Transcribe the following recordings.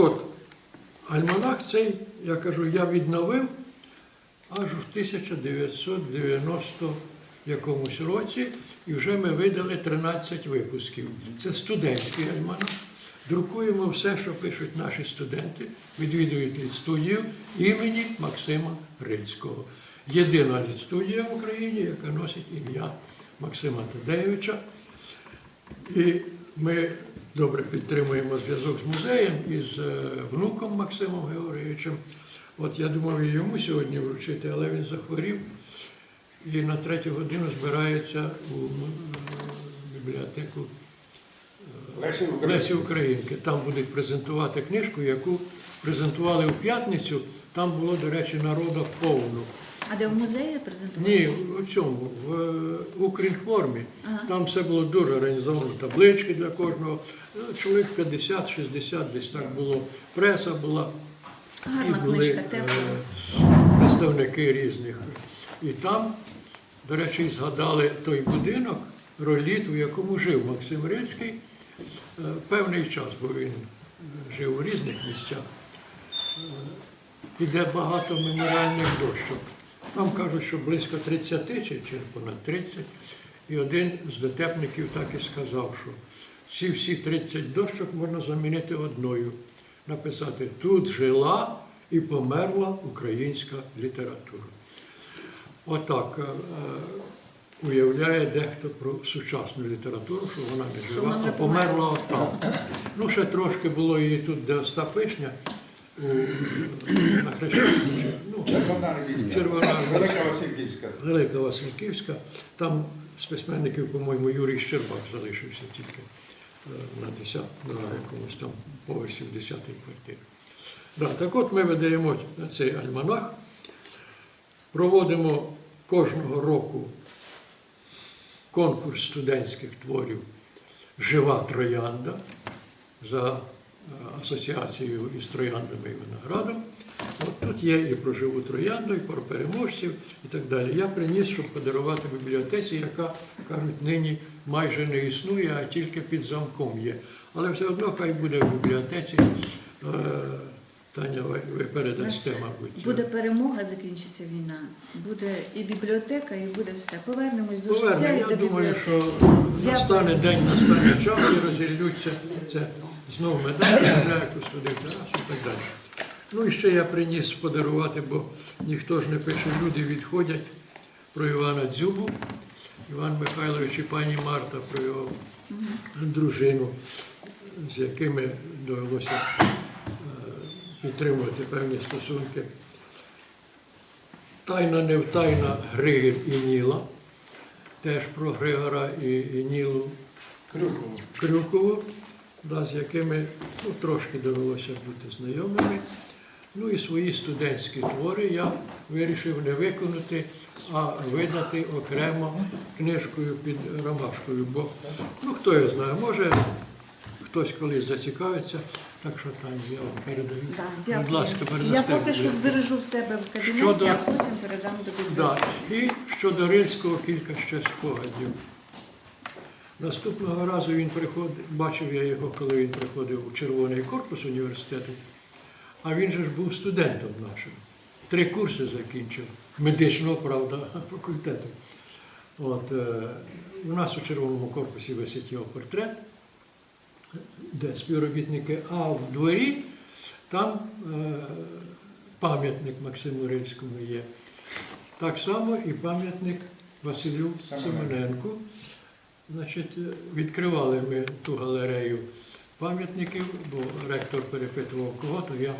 от, альманах цей, я кажу, я відновив аж в 1990 якомусь році, і вже ми видали 13 випусків. Це студентський альманах. Друкуємо все, що пишуть наші студенти, відвідують літстудію імені Максима Грицького. Єдина літстудія в Україні, яка носить ім'я Максима Тадеєвича. І ми добре підтримуємо зв'язок з музеєм і з е, внуком Максимом Георгійовичем. От я думав і йому сьогодні вручити, але він захворів і на третю годину збирається у е, бібліотеку Лесі Лесі Українки. Там будуть презентувати книжку, яку презентували в п'ятницю. Там було, до речі, народу повно. А де в музеї презентували? Ні, у цьому, в е, Укрінформі. Ага. Там все було дуже організовано, таблички для кожного. Чоловік 50-60 десь так було. Преса була, Гарна і були книжка, е, тепла. представники різних. І там, до речі, згадали той будинок, роліт, у якому жив Максим Рицький е, певний час, бо він е, жив у різних місцях. Е, Іде багато меморіальних дощок. Там кажуть, що близько 30 чи, чи понад 30. І один з дотепників так і сказав, що ці всі 30 дощок можна замінити одною. Написати тут жила і померла українська література. Отак е, е, уявляє дехто про сучасну літературу, що вона не жива, а померла отак. Ну, ще трошки було її тут, де Остапишня, на Червона. Велика Васильківська. Велика Васильківська. Там з письменників, по-моєму, Юрій Щербак залишився тільки е, на 10, на якомусь там поверсі в 10-й квартирі. Да, так от ми видаємо цей альманах, проводимо кожного року конкурс студентських творів Жива троянда за асоціацією із трояндами і виноградом. От тут є і про живу троянду, і про переможців, і так далі. Я приніс, щоб подарувати бібліотеці, яка, кажуть, нині майже не існує, а тільки під замком є. Але все одно хай буде в бібліотеці. Е, Таня, ви передасте, мабуть. Буде перемога, закінчиться війна, буде і бібліотека, і буде все. Повернемось до життя Поверне, і я до думаю, бібліотеки. що настане день, настане час і розіллються це знову медаль, якусь туди і так далі. Ну і ще я приніс подарувати, бо ніхто ж не пише, люди відходять про Івана Дзюбу, Іван Михайлович і пані Марта про його дружину, з якими довелося е, підтримувати певні стосунки. Тайна невтайна Григір і Ніла, теж про Григора і, і Нілу Крюково. Крюкову, да, з якими ну, трошки довелося бути знайомими. Ну і свої студентські твори я вирішив не виконати, а видати окремо книжкою під ромашкою. Бо ну хто його знає, може хтось колись зацікавиться. Так що там я вам передаю. Да, Будь ласка, Я передасте. поки що збережу в себе в кабінеті, Щодо- а потім передам до Да. І щодо Рильського кілька ще спогадів. Наступного разу він приходив, бачив я його, коли він приходив у червоний корпус університету, а він же ж був студентом нашим. Три курси закінчив, медичного, правда, факультету. От, е, у нас у червоному корпусі висить його портрет, де співробітники, а в дворі там е, пам'ятник Максиму Рильському є. Так само і пам'ятник Василю Семененку. Значить, відкривали ми ту галерею пам'ятників, бо ректор перепитував кого, то я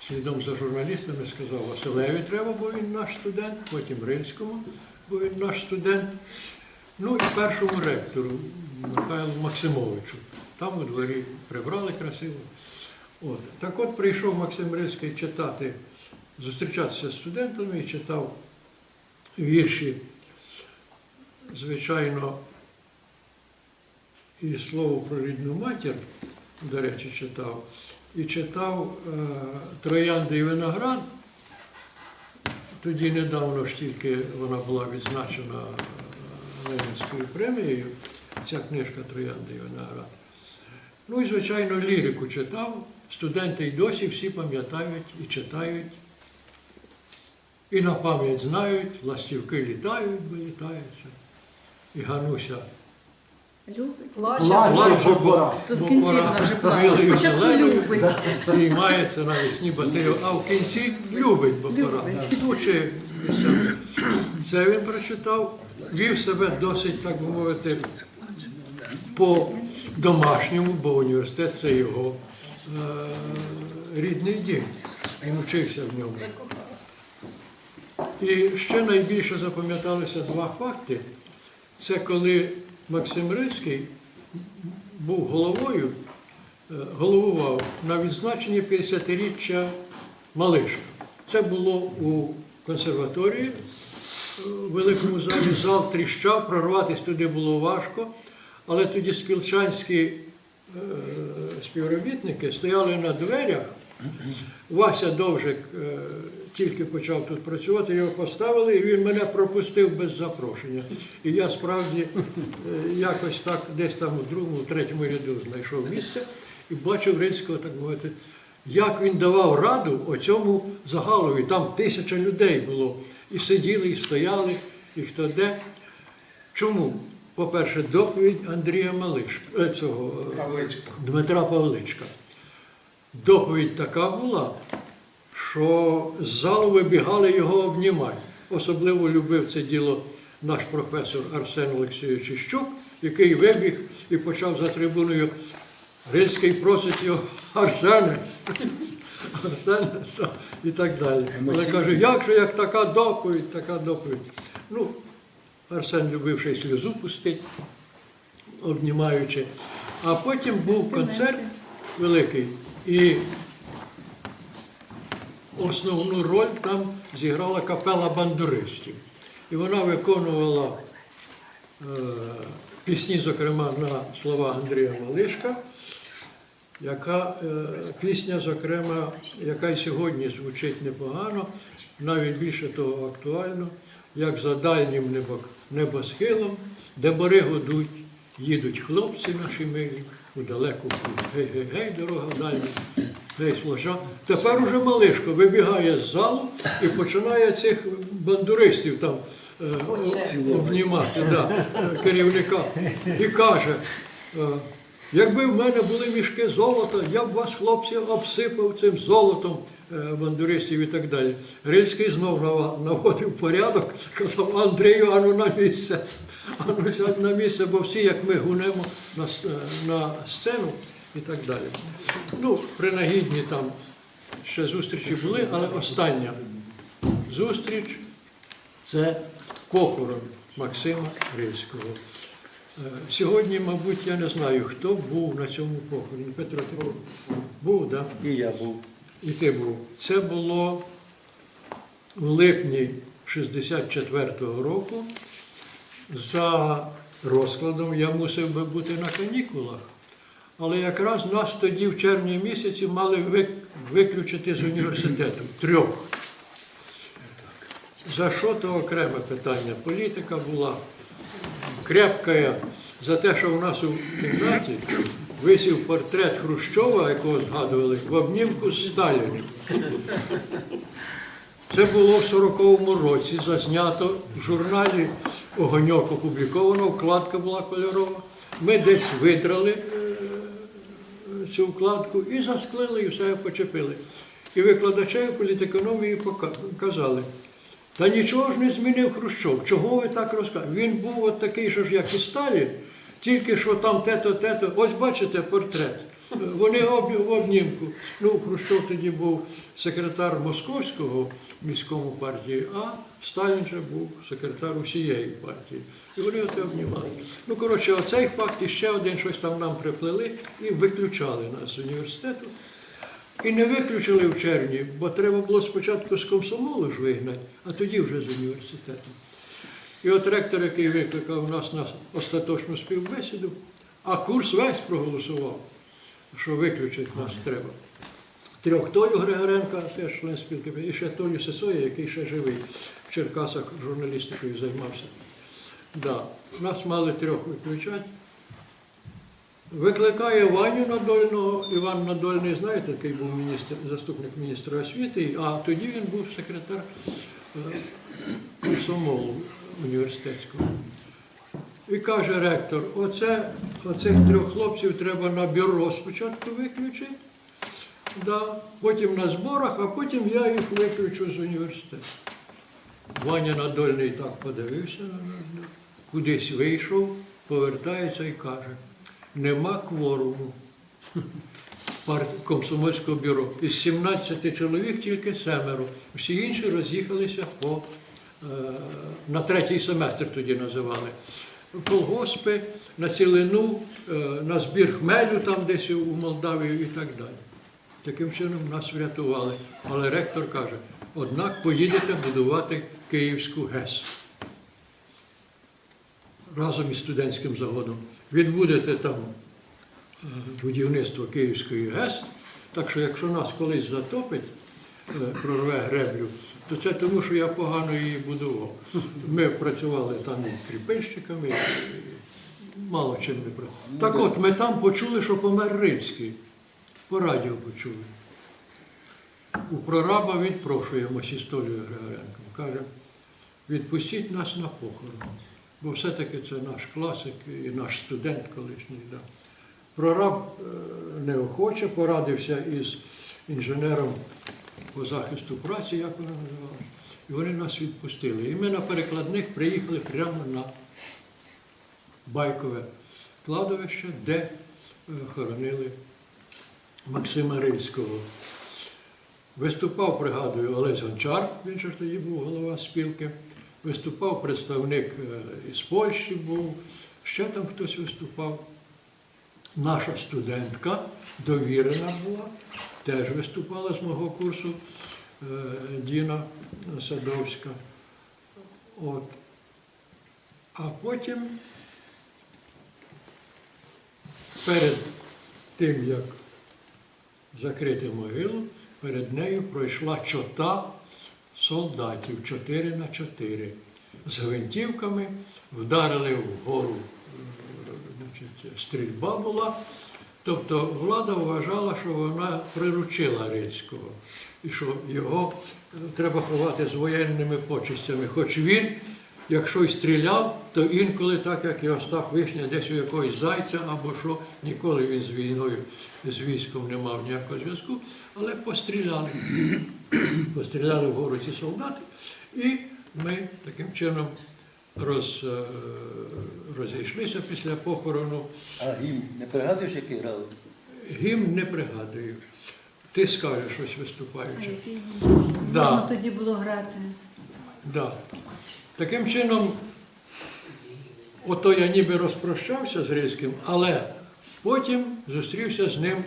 слідом за журналістами сказав Василеві треба, бо він наш студент, потім Рильському, бо він наш студент. Ну і першому ректору Михайлу Максимовичу. Там у дворі прибрали красиво. От. Так от прийшов Максим Рильський читати, зустрічатися з студентами і читав вірші, звичайно, і слово про рідну матір, до речі, читав, і читав е, Троянди і виноград. Тоді недавно ж тільки вона була відзначена е, Ленінською премією, ця книжка Троянди і виноград. Ну і, звичайно, лірику читав студенти й досі всі пам'ятають і читають, і на пам'ять знають, ластівки літають, вилітаються. І Гануся Любить. Плаче. плаче, бо, Тут в бо кінці вона вже плаче. білою Спочатку зеленою любить. знімається навесні батарею, а в кінці любить, бо пора. Учи місцями. Це він прочитав, вів себе досить, так би мовити, по домашньому, бо університет це його е, рідний дім. Він вчився в ньому. І ще найбільше запам'яталися два факти. Це коли Максим Рицький був головою, е, головував на відзначенні 50-річчя Малишка. Це було у консерваторії е, в великому залі. Зал тріщав, прорватися туди було важко, але тоді спілчанські е, співробітники стояли на дверях. Вася Довжик тільки почав тут працювати, його поставили, і він мене пропустив без запрошення. І я справді е, якось так десь там у другому, третьому ряду знайшов місце і бачив Рильського, так мовити, як він давав раду оцьому загалові. Там тисяча людей було. І сиділи, і стояли, і хто де. Чому? По-перше, доповідь Андрія Малишка, е, цього е, Павличко. Дмитра Павличка. Доповідь така була, що з залу вибігали його обнімати. Особливо любив це діло наш професор Арсен Олексійович Іщук, який вибіг і почав за трибуною. Рильський просить його Арсене, Арсене і так далі. Але каже, як же як така доповідь, така доповідь. Ну, Арсен любив ще й сльозу пустити, обнімаючи. А потім був концерт великий, і основну роль там зіграла капела бандуристів. І вона виконувала е, пісні, зокрема, на слова Андрія Малишка, яка е, пісня, зокрема, яка й сьогодні звучить непогано, навіть більше того актуально, як за дальнім небо, небосхилом, де бори годуть, їдуть хлопці наші милі у далеку путь. Гей, гей, гей, дорога дальня, гей, сложа. Тепер уже малишко вибігає з залу і починає цих бандуристів там е, обнімати, да, керівника. І каже, е, Якби в мене були мішки золота, я б вас, хлопці, обсипав цим золотом е, бандуристів і так далі. Рильський знов наводив порядок, казав Андрію, ану на місце. Сядь на місце, бо всі, як ми гунемо на, на сцену і так далі. Ну, принагідні там ще зустрічі були, але остання зустріч це похорон Максима Рильського. Е, Сьогодні, мабуть, я не знаю, хто був на цьому похороні. Петро, ти був? Був, так? І я був. І ти був. Це було в липні 64-го року. За розкладом я мусив би бути на канікулах. Але якраз нас тоді в червні місяці мали виключити з університету трьох. За що то окреме питання? Політика була крепкая за те, що у нас у кімнаті висів портрет Хрущова, якого згадували, в обнімку з Сталіним. Це було в 40-му році, зазнято в журналі Огоньок опубліковано, вкладка була кольорова. Ми десь видрали е, цю вкладку і засклили, і все почепили. І викладачеві політекономії казали, та нічого ж не змінив Хрущов. Чого ви так розказуєте? Він був от такий же ж, як і Сталін, тільки що там те-то, те-то. Ось бачите портрет. Вони в обнімку. Ну, Хрущов тоді був секретар Московського міському партії, а Сталін же був секретар усієї партії. І вони оте обнімали. Ну, коротше, оцей факт і ще один щось там нам приплели і виключали нас з університету. І не виключили в червні, бо треба було спочатку з комсомолу ж вигнати, а тоді вже з університету. І от ректор, який викликав нас на остаточну співбесіду, а курс весь проголосував, що виключити нас треба. Трьох Толю Григоренка, теж член спілки, і ще Толю Сесоя, який ще живий в Черкасах журналістикою займався. Да. Нас мали трьох виключати. Викликає Ваню Надольного. Іван Надольний, знаєте, який був міністр, заступник міністра освіти, а тоді він був секретар е, комсомолу університетського. І каже ректор: оце, оцих трьох хлопців треба на бюро спочатку виключити, да, потім на зборах, а потім я їх виключу з університету. Ваня Надольний так подивився на мене, кудись вийшов, повертається і каже, нема кворуму комсомольського бюро. Із 17 чоловік тільки семеро. Всі інші роз'їхалися по, е, на третій семестр тоді називали. Колгоспи, на цілину, е, на збір хмелю там десь у Молдавію і так далі. Таким чином нас врятували. Але ректор каже, однак поїдете будувати Київську ГЕС разом із студентським заводом. Відбудете там е, будівництво Київської ГЕС. Так що, якщо нас колись затопить, е, прорве греблю, то це тому, що я погано її будував. Ми працювали там і кріпильщиками, мало чим не працювали. Так от, ми там почули, що помер Рильський. По радіо почули. У прораба відпрошуємось із Толею Григоренком. Каже, відпустіть нас на похорон. Бо все-таки це наш класик і наш студент колишній. Да. Прораб е, неохоче порадився із інженером по захисту праці, як вона називалася, і вони нас відпустили. І ми на перекладних приїхали прямо на Байкове кладовище, де е, хоронили Максима Рильського. Виступав, пригадую, Олесь Гончар, він ж тоді був голова спілки. Виступав представник е, із Польщі був, ще там хтось виступав. Наша студентка довірена була, теж виступала з мого курсу е, Діна Садовська. От. А потім, перед тим, як закрити могилу, перед нею пройшла чота солдатів 4 на 4 з гвинтівками, вдарили вгору, е, значить, стрільба була. Тобто влада вважала, що вона приручила Рицького і що його е, треба ховати з воєнними почестями. Хоч він, якщо й стріляв, то інколи, так як і Остап Вишня, десь у якогось зайця або що, ніколи він з війною, з військом не мав ніякого зв'язку, але постріляли. постріляли вгору ці солдати, і ми таким чином роз, е, розійшлися після похорону. А гімн не пригадуєш, який грали? Гімн не пригадую. Ти скажеш щось виступаючи. Да, тоді було грати. да. Таким чином, ото я ніби розпрощався з Рильським, але потім зустрівся з ним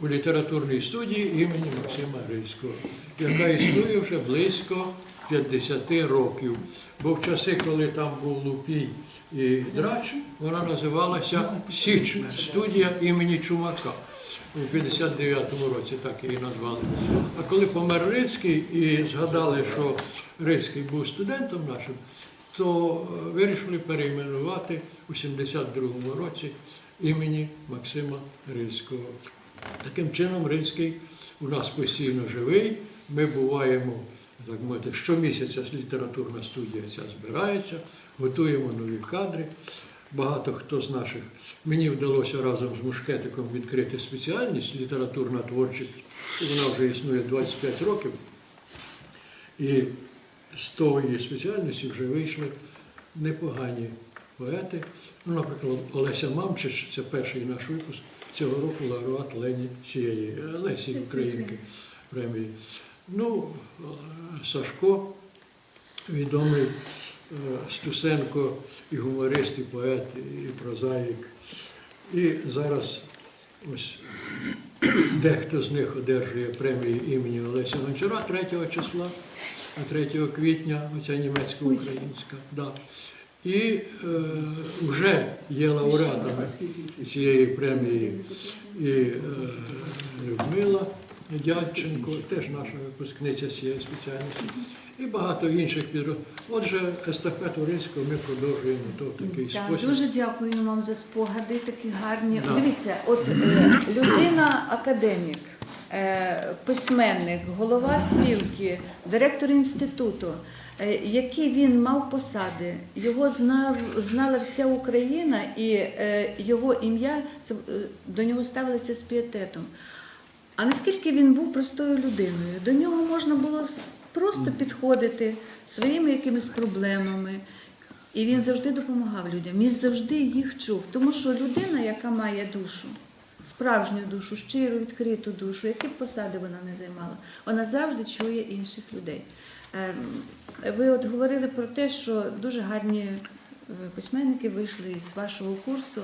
у літературній студії імені Максима Рильського, яка існує вже близько 50 років. Бо в часи, коли там був Лупій і Драч, вона називалася Січна студія імені Чумака. У 59-му році так її назвали. А коли помер Рицький і згадали, що Рицький був студентом нашим, то е, вирішили перейменувати у 72-му році імені Максима Рильського. Таким чином, Рильський у нас постійно живий. Ми буваємо, так мовити, щомісяця літературна студія ця збирається, готуємо нові кадри. Багато хто з наших мені вдалося разом з Мушкетиком відкрити спеціальність літературна творчість. Вона вже існує 25 років. І з тої спеціальності вже вийшли непогані поети. Ну, наприклад, Олеся Мамчич, це перший наш випуск цього року лауреат Лені цієї е, Лесі Українки премії. Ну, Сашко, відомий е, Стусенко, і гуморист, і поет, і прозаїк. І зараз ось дехто з них одержує премію імені Олеся Гончара 3 числа, а 3 квітня, оця німецько-українська. Да. І е, вже є лауреатами цієї премії і е, Людмила Дядченко, теж наша випускниця цієї спеціальності, і багато інших підрозділів. Отже, естафету Рильського ми продовжуємо то в такий Так, спосіб. дуже дякую вам за спогади, такі гарні. Да. Дивіться, от е, людина академік, е, письменник, голова спілки, директор інституту. Е, Які він мав посади, його знав, знала вся Україна, і е, його ім'я е, до нього ставилися з пієтетом. А наскільки він був простою людиною, до нього можна було просто підходити своїми якимись проблемами. І він завжди допомагав людям, він завжди їх чув. Тому що людина, яка має душу, справжню душу, щиру, відкриту душу, які б посади вона не займала, вона завжди чує інших людей. Ем, Ви от говорили про те, що дуже гарні е, письменники вийшли з вашого курсу.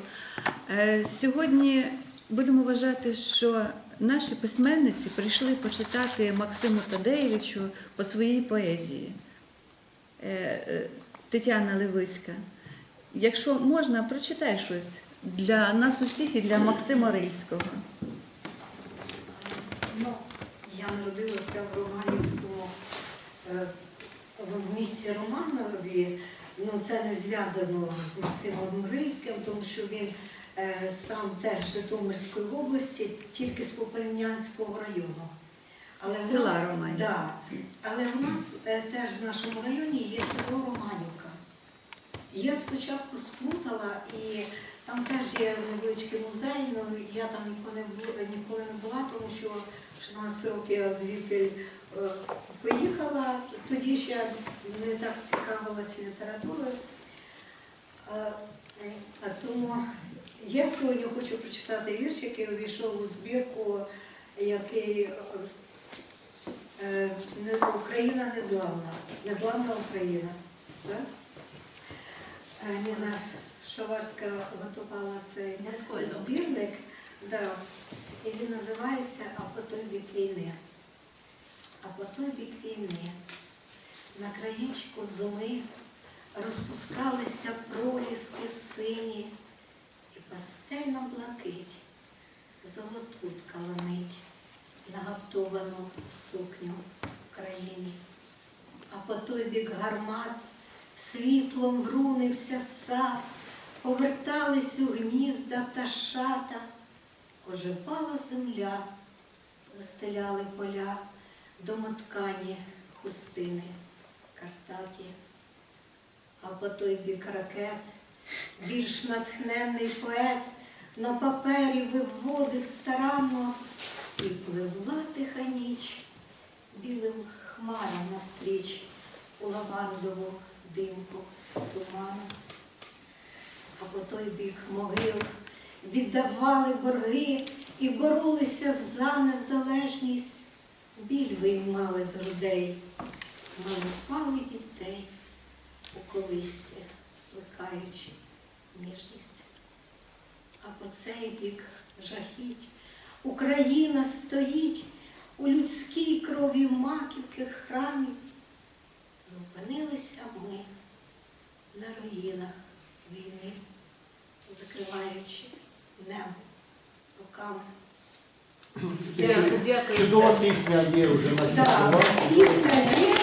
Е, Сьогодні будемо вважати, що наші письменниці прийшли почитати Максиму Тадеєвичу по своїй поезії. Е, Тетяна Левицька. Якщо можна, прочитай щось для нас усіх і для Максима Рильського. Ну, я народилася в Романівському е, в місті Романові. Ну, це не зв'язано з Максимом Рильським, тому що він е, сам теж з Житомирської області, тільки з Попельнянського району. З села Романів. Да, але в нас е, теж в нашому районі є село Романівка. Я спочатку сплутала і там теж є невеличкий музей, але я там ніколи не була, ніколи не була, тому що 16 років я звідти е, поїхала. Тоді ще не так цікавилася літературою. А Тому я сьогодні хочу прочитати вірш, який увійшов у збірку, який е, не- Україна незламна. Незламна Україна. Так? Ніна Шаварська готувала цей збірник, да. і він називається А по той бік війни. А по той бік війни на краєчку зими розпускалися проліски сині, і пастельна блакить золоту ткала мить на гаптовану сукню в країні. А по той бік гармат світлом врунився сад, повертались у гнізда пташата, оживала земля, вистеляли поля домоткані хустини картаті. А по той бік ракет більш натхненний поет на папері виводив старанно і пливла тиха ніч білим хмарам настріч у лавандову димку туману. А по той бік могил віддавали борги і боролися за незалежність, біль виймали з грудей, малювали дітей у колисці, плекаючи ніжність. А по цей бік жахіть Україна стоїть у людській крові маківки храмів. Зупинилися ми на руїнах війни, закриваючи небо руками. Дякую. Чудова пісня є вже на цій Так, пісня є,